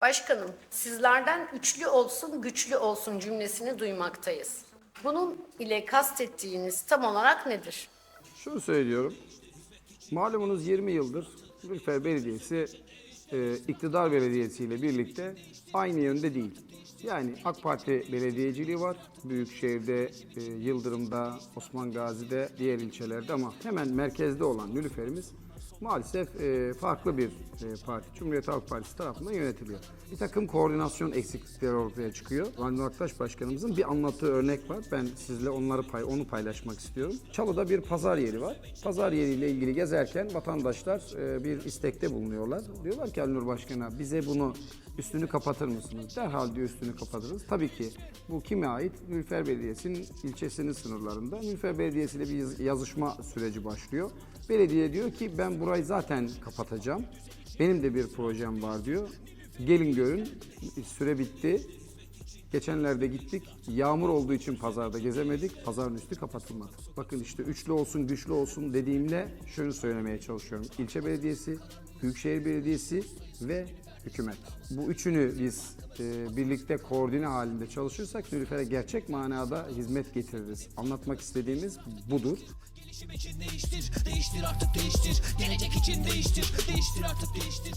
Başkanım, sizlerden üçlü olsun, güçlü olsun cümlesini duymaktayız. Bunun ile kastettiğiniz tam olarak nedir? Şunu söylüyorum. Malumunuz 20 yıldır Ülfer Belediyesi e, iktidar belediyesiyle birlikte aynı yönde değil. Yani AK Parti belediyeciliği var. Büyükşehir'de, e, Yıldırım'da, Osman Gazi'de, diğer ilçelerde ama hemen merkezde olan Nülüfer'imiz maalesef e, farklı bir e, parti. Cumhuriyet Halk Partisi tarafından yönetiliyor. Bir takım koordinasyon eksiklikleri ortaya çıkıyor. Vali Aktaş Başkanımızın bir anlattığı örnek var. Ben sizle onları pay, onu paylaşmak istiyorum. Çalı'da bir pazar yeri var. Pazar yeriyle ilgili gezerken vatandaşlar e, bir istekte bulunuyorlar. Diyorlar ki Alnur Başkan'a bize bunu üstünü kapatır mısınız? Derhal diyor üstünü kapatırız. Tabii ki bu kime ait? Nülfer Belediyesi'nin ilçesinin sınırlarında. Nülfer Belediyesi ile bir yaz- yazışma süreci başlıyor. Belediye diyor ki ben burayı zaten kapatacağım. Benim de bir projem var diyor. Gelin görün süre bitti. Geçenlerde gittik. Yağmur olduğu için pazarda gezemedik. Pazarın üstü kapatılmadı. Bakın işte üçlü olsun, güçlü olsun dediğimle şunu söylemeye çalışıyorum. İlçe belediyesi, Büyükşehir Belediyesi ve hükümet. Bu üçünü biz e, birlikte koordine halinde çalışırsak Nülüfer'e gerçek manada hizmet getiririz. Anlatmak istediğimiz budur. Değiştir, değiştir artık değiştir. Gelecek için değiştir, değiştir artık değiştir.